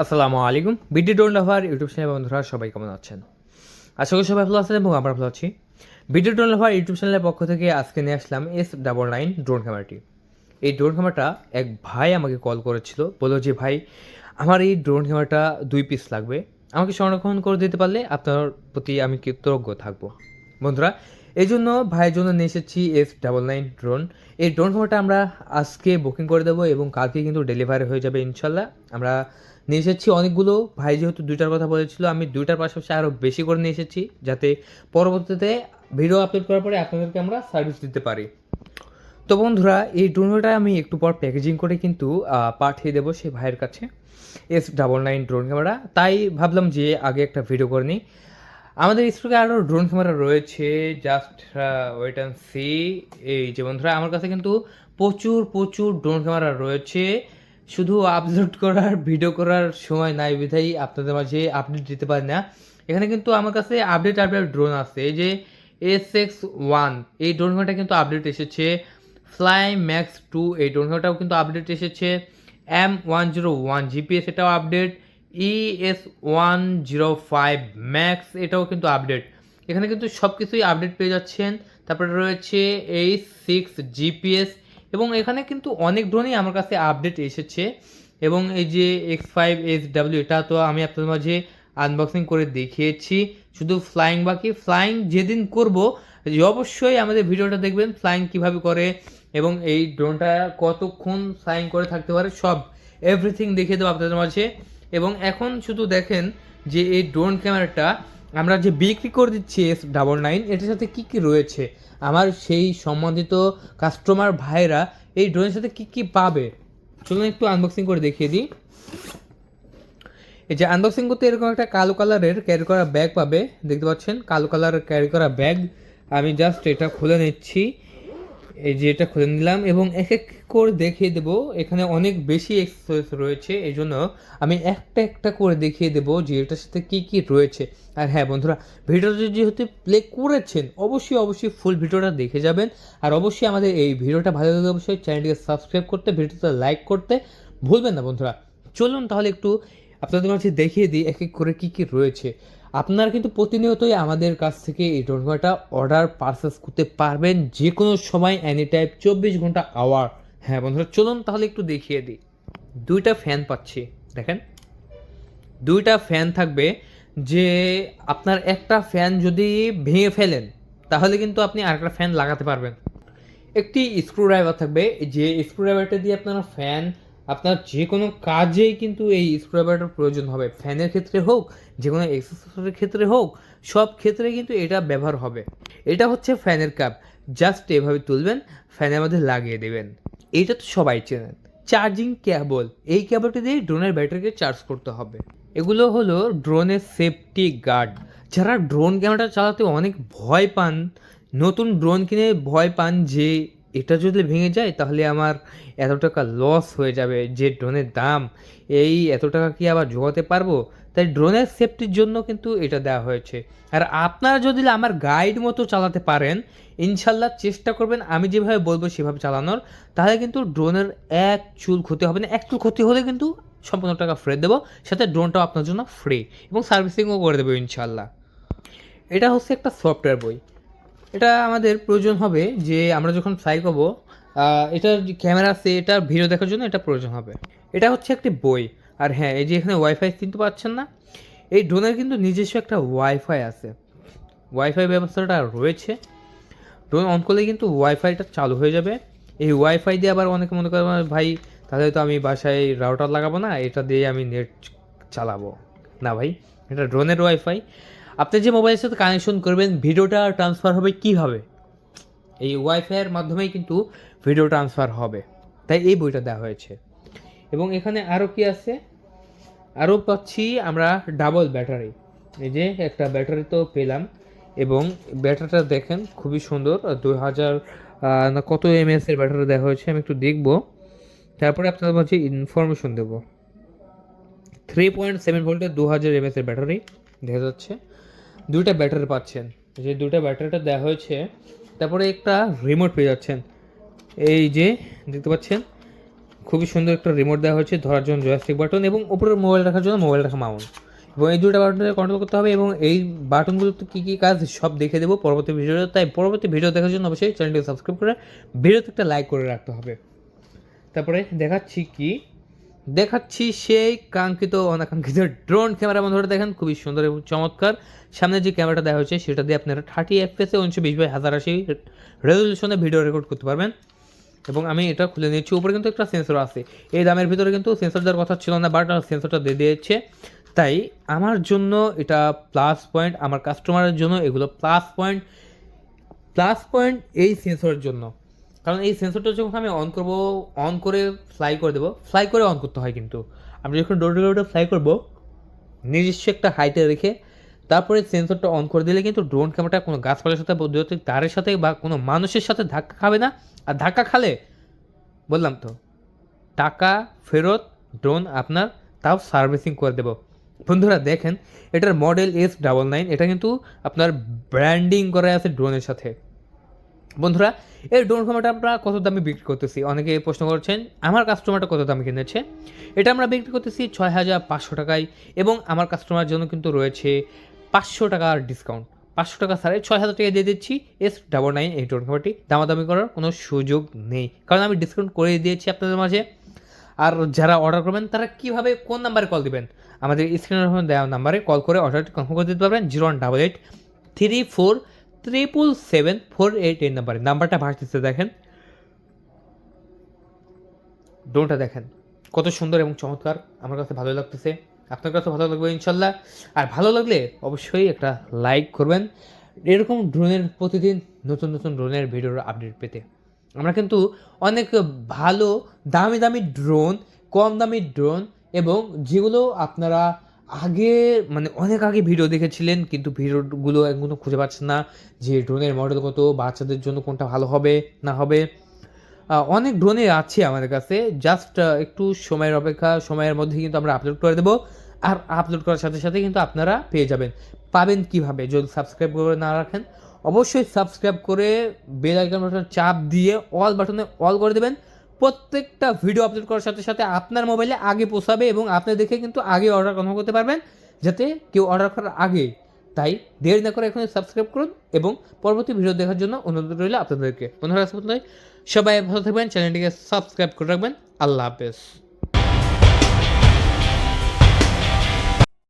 আসসালামু আলাইকুম। BD drone lover YouTube channel বন্ধুরা, সবাই কেমন আছেন? আশা করি সবাই ভালো আছেন এবং আমরা ভালো আছি। বিডি ড্রোন লাভার ইউটিউব চ্যানেলের পক্ষ থেকে আজকে নিয়ে আসলাম এস ডাবল নাইন ড্রোন ক্যামেরাটি। এই ড্রোন ক্যামেরাটা এক ভাই আমাকে কল করেছিল, বলল যে, ভাই, আমার এই ড্রোন ক্যামেরাটা দুই পিস লাগবে। আমাকে সংরক্ষণ করে দিতে পারলে আপনার প্রতি আমি কৃতজ্ঞ থাকব। বন্ধুরা এই জন্য ভাইয়ের জন্য নিয়ে এসেছি এস ডাবল নাইন ড্রোন এই ড্রোন ক্যামেরাটা আমরা আজকে বুকিং করে দেবো এবং কালকে কিন্তু ডেলিভারি হয়ে যাবে ইনশাল্লাহ। আমরা নিয়ে এসেছি অনেকগুলো। ভাই যেহেতু দুইটার কথা বলেছিল, আমি দুইটার পাশাপাশি আরও বেশি করে নিয়ে এসেছি যাতে পরবর্তীতে ভিডিও আপলোড করার পরে আপনাদেরকে আমরা সার্ভিস দিতে পারি। তো বন্ধুরা, এই ড্রোনটা আমি একটু পর প্যাকেজিং করে কিন্তু পাঠিয়ে দেবো সেই ভাইয়ের কাছে S double nine drone camera তাই ভাবলাম যে আগে একটা ভিডিও করে নিই। আমাদের স্টকে আরও ড্রোন ক্যামেরা রয়েছে জাস্ট ওয়েট অ্যান্ড সি এই যে বন্ধুরা, আমার কাছে কিন্তু প্রচুর প্রচুর ড্রোন ক্যামেরা রয়েছে। শুধু আপলোড করার ভিডিও করার সময় নাই বিধাই আপনাদের মাঝে আপডেট দিতে পারি না। এখানে কিন্তু আমার কাছে আপডেট আপডেট ড্রোন আছে। এই যে এস এক্স ওয়ান এই ড্রোন ক্যামেরাটা কিন্তু আপডেট এসেছে। ফ্লাই ম্যাক্স টু এই ড্রোন ক্যামেরাটাও কিন্তু আপডেট এসেছে। M one zero one GPS এটাও update ES one zero five max এটাও কিন্তু আপডেট এখানে কিন্তু সব কিছুই আপডেট পেয়ে যাচ্ছেন। তারপরে রয়েছে এই সিক্স জিপিএস এবং এখানে কিন্তু অনেক ড্রোনই আমার কাছে আপডেট এসেছে। এবং এই যে এক্স ফাইভ এস ডাব্লিউ এটা তো আমি আপনাদের মাঝে আনবক্সিং করে দেখিয়েছি। শুধু ফ্লাইং বাকি। ফ্লাইং যেদিন করব অবশ্যই আমাদের ভিডিওটা দেখবেন ফ্লাইং কীভাবে করে এবং এই ড্রোনটা কতক্ষণ ফ্লাইং করে থাকতে পারে, সব এভরিথিং দেখিয়ে দেবো আপনাদের মাঝে। এবং এখন শুধু দেখেন যে এই ড্রোন ক্যামেরাটা আমরা যে বিক্রি করে দিচ্ছি এস ডাবল নাইন এটার সাথে কী কী রয়েছে? আমার সেই সম্বন্ধিত কাস্টমার ভাইরা এই ড্রোনের সাথে কী কী পাবে? চলুন একটু আনবক্সিং করে দেখিয়ে দিই। এই যে আনবক্সিং করতে এরকম একটা কালো কালারের ক্যারি করা ব্যাগ পাবে, দেখতে পাচ্ছেন? কালো কালারের ক্যারি করা ব্যাগ আমি জাস্ট এটা খুলে নিচ্ছি। এই যে এটা খুলে নিলাম এবং এক এক করে দেখিয়ে দেব। এখানে অনেক বেশি এক্সেসরিজ রয়েছে এই জন্য আমি একটা একটা করে দেখিয়ে দেব যে এটার সাথে কী কী রয়েছে। আর হ্যাঁ বন্ধুরা, ভিডিওটা যেহেতু প্লে করেছেন, অবশ্যই অবশ্যই ফুল ভিডিওটা দেখে যাবেন। আর অবশ্যই আমাদের এই ভিডিওটা ভালো লাগলে অবশ্যই চ্যানেলটিকে সাবস্ক্রাইব করতে ভিডিওটা লাইক করতে ভুলবেন না বন্ধুরা। চলুন তাহলে একটু আপনাদের মাঝে দেখিয়ে দিই এক এক করে কী কী রয়েছে। আপনারা কিন্তু প্রতিনিয়তই আমাদের কাছ থেকে এই ড্রোনটা অর্ডার পারচেস করতে পারবেন যে কোনো সময় এনি টাইম চব্বিশ ঘণ্টা আওয়ার হ্যাঁ বন্ধুরা, চলুন তাহলে একটু দেখিয়ে দিই। দুইটা ফ্যান পাচ্ছি, দেখেন। দুইটা ফ্যান থাকবে যে আপনার একটা ফ্যান যদি ভেঙে ফেলেন, তাহলে কিন্তু আপনি আরেকটা ফ্যান লাগাতে পারবেন। একটি স্ক্রু ড্রাইভার থাকবে, যে স্ক্রু ড্রাইভারটা দিয়ে আপনারা ফ্যান আপনার যে কোনো কাজেই কিন্তু এই স্ক্রু ড্রাইভারটার প্রয়োজন হবে। ফ্যানের ক্ষেত্রে হোক যে কোনো এক্সেসরির ক্ষেত্রে হোক, সব ক্ষেত্রে কিন্তু এটা ব্যবহার হবে। এটা হচ্ছে ফ্যানের কাপ। জাস্ট এভাবে তুলবেন, ফ্যানের মধ্যে লাগিয়ে দেবেন। এটা তো সবাই চেনেন। Charging cable. এই কেবলটি দিয়ে ড্রোনের ব্যাটারিকে চার্জ করতে হবে। এগুলো হলো ড্রোনের সেফটি গার্ড। যারা ড্রোন ক্যামেরা চালাতে অনেক ভয় পান, নতুন ড্রোন কিনে ভয় পান যে এটা যদি ভেঙে যায়, তাহলে আমার এত টাকা লস হয়ে যাবে যে ড্রোনের দাম। এই এত টাকা কি আবার জোগাতে পারব? তাই ড্রোনের সেফটির জন্য কিন্তু এটা দেওয়া হয়েছে। আর আপনারা যদি আমার গাইড মতো চালাতে পারেন, ইনশাল্লাহ চেষ্টা করবেন আমি যেভাবে বলব সেভাবে চালানোর। তাহলে কিন্তু ড্রোনের এক চুল ক্ষতি হবে না। এক চুল ক্ষতি হলে কিন্তু সম্পূর্ণ টাকা ফ্রি দেবো। সাথে ড্রোনটাও আপনার জন্য ফ্রি এবং সার্ভিসিংও করে দেবো ইনশাল্লাহ। এটা হচ্ছে একটা সফটওয়্যার বই। এটা আমাদের প্রয়োজন হবে যে আমরা যখন ফ্লাই করব এটার ক্যামেরা আছে, এটার ভিডিও দেখার জন্য এটা প্রয়োজন হবে। এটা হচ্ছে একটি বই। আর হ্যাঁ এই যে এখানে ওয়াইফাই কিন্তু পাচ্ছেন না। এই ড্রোনের কিন্তু নিজস্ব একটা ওয়াইফাই আছে। ওয়াইফাই ব্যবস্থাটা রয়েছে। ড্রোন অন করলে কিন্তু ওয়াইফাইটা চালু হয়ে যাবে। এই ওয়াইফাই দিয়ে আবার অনেকে মনে করে ভাই, তাহলে তো আমি বাসায় রাউটার লাগাবো না, এটা দিয়ে আমি নেট চালাবো। না ভাই, এটা ড্রোনের ওয়াইফাই আপনি যে মোবাইলের সাথে কানেকশন করবেন, ভিডিওটা ট্রান্সফার হবে কীভাবে? এই ওয়াইফাইয়ের মাধ্যমেই কিন্তু ভিডিও ট্রান্সফার হবে। তাই এই বইটা দেওয়া হয়েছে। এবং এখানে আরও কি আছে? আরও পাচ্ছি আমরা ডাবল ব্যাটারি এই যে একটা ব্যাটারি তো পেলাম। এবং ব্যাটারিটা দেখেন, খুবই সুন্দর। দুই হাজার না কত এমএস এর ব্যাটারি দেওয়া হয়েছে, আমি একটু দেখব। তারপরে আপনাদের মাঝে ইনফরমেশন দেবো। থ্রি পয়েন্ট সেভেন ভোল্টের দু হাজার এমএস এর ব্যাটারি দেখা যাচ্ছে। দুইটা ব্যাটারি পাচ্ছেন। যে দুইটা ব্যাটারিটা দেওয়া হয়েছে, তারপরে একটা রিমোট পেয়ে যাচ্ছেন। এই যে দেখতে পাচ্ছেন, খুবই সুন্দর একটা রিমোট দেওয়া হয়েছে, ধরার জন্য জয়স্টিক বাটন এবং উপরে মোবাইল রাখার জন্য মোবাইল রাখা মাউন্ট এবং এই দুটো বাটন কন্ট্রোল করতে হবে এবং এই বাটনগুলোতে কী কী কাজ সব দেখে দেবো পরবর্তী ভিডিওতে তাই পরবর্তী ভিডিও দেখার জন্য অবশ্যই চ্যানেলটিকে সাবস্ক্রাইব করে ভিডিওতে একটা লাইক করে রাখতে হবে। তারপরে দেখাচ্ছি কি দেখাচ্ছি সেই কাঙ্ক্ষিত, অনাকাঙ্ক্ষিত ড্রোন ক্যামেরা বন্ধুরা দেখেন। খুবই সুন্দর এবং চমৎকার। সামনে যে ক্যামেরাটা দেওয়া হয়েছে, সেটা দিয়ে আপনারা থার্টি এফপিএসে উনিশশো বিশ বাই হাজার আশি রেজলিউশনে ভিডিও রেকর্ড করতে পারবেন। এবং আমি এটা খুলে নিয়েছি। উপরে কিন্তু একটা সেন্সর আছে। এই দামের ভিতরে কিন্তু সেন্সর দেওয়ার কথা ছিল না বাট সেন্সরটা দিয়ে দিয়েছে। তাই আমার জন্য এটা প্লাস পয়েন্ট আমার কাস্টমারের জন্য এগুলো প্লাস পয়েন্ট প্লাস পয়েন্ট এই সেন্সরের জন্য। কারণ এই সেন্সরটা যখন আমি অন করব অন করে ফ্লাই করে দেবো ফ্লাই করে অন করতে হয় কিন্তু। আমি যখন ডোর ডোরটা ফ্লাই করব, নিজস্ব একটা হাইটে রেখে তারপরে সেন্সরটা অন করে দিলে কিন্তু ড্রোন ক্যামেরাটা কোনো গাছপালার সাথে বৈদ্যুতিক তারের সাথে বা কোনো মানুষের সাথে ধাক্কা খাবে না। আর ধাক্কা খালে, বললাম তো, টাকা, ফেরত ড্রোন আপনার, তাও সার্ভিসিং করে দেবো। বন্ধুরা দেখেন, এটার মডেল এস ডাবল নাইন এটা কিন্তু আপনার ব্র্যান্ডিং করা আছে ড্রোনের সাথে। বন্ধুরা, এই ড্রোন ক্যামেরাটা আমরা কত দামে বিক্রি করতেছি? অনেকে প্রশ্ন করছেন, আমার কাস্টমারটা কত দামে কিনেছে? এটা আমরা বিক্রি করতেছি ছয় হাজার পাঁচশো টাকায় এবং আমার কাস্টমার জন্য কিন্তু রয়েছে পাঁচশো টাকার ডিসকাউন্ট পাঁচশো টাকা সাড়ে ছয় হাজার টাকা দিয়ে দিচ্ছি। এস ডাবল নাইন এই ড্রোন ক্যামেরাটি দামাদামি করার কোনো সুযোগ নেই। কারণ আমি ডিসকাউন্ট করে দিয়েছি আপনাদের মাঝে। আর যারা অর্ডার করবেন, তারা কীভাবে কোন নাম্বারে কল দিবেন? আমাদের স্ক্রিনের দেওয়া নাম্বারে কল করে অর্ডারটি কনফার্ম করে দিতে পারবেন। Zero one double eight three four triple seven four eight এই নাম্বারে নাম্বারটা ভাসতেছে দেখেন। ড্রোনটা দেখেন, কত সুন্দর এবং চমৎকার, আমার কাছে ভালো লাগতেছে। আপনার কাছে ভালো লাগবে ইনশাল্লাহ। আর ভালো লাগলে অবশ্যই একটা লাইক করবেন। এরকম ড্রোনের প্রতিদিন নতুন নতুন ড্রোনের ভিডিওর আপডেট পেতে। আমরা কিন্তু অনেক ভালো, দামি দামি ড্রোন কম দামি ড্রোন এবং যেগুলো আপনারা আগে মানে অনেক আগে ভিডিও দেখেছিলেন, কিন্তু ভিডিওগুলো এখনও খুঁজে পাচ্ছেন না যে ড্রোনের মডেল কত, বাচ্চাদের জন্য কোনটা ভালো হবে, না হবে। অনেক ড্রোনে আছে আমাদের কাছে জাস্ট একটু সময়ের অপেক্ষা, সময়ের মধ্যে কিন্তু আমরা আপলোড করে দেবো। আর আপলোড করার সাথে সাথে কিন্তু আপনারা পেয়ে যাবেন। পাবেন কীভাবে? যদি সাবস্ক্রাইব করে না রাখেন, অবশ্যই সাবস্ক্রাইব করে বেল আইকন বাটন চাপ দিয়ে অল বাটনে অল করে দেবেন। প্রত্যেকটা ভিডিও আপলোড করার সাথে সাথে আপনার মোবাইলে আগে পৌঁছাবে এবং আপনি দেখে কিন্তু আগে অর্ডার কনফার্ম করতে পারবেন, যাতে কেউ অর্ডার করার আগে। তাই দেরি না করে এখন সাবস্ক্রাইব করুন এবং পরবর্তী ভিডিও দেখার জন্য অনুরোধ রইল আপনাদেরকে। বন্ধুরা সবাই ভালো থাকবেন চ্যানেলটিকে সাবস্ক্রাইব করে রাখবেন। আল্লাহ হাফেজ।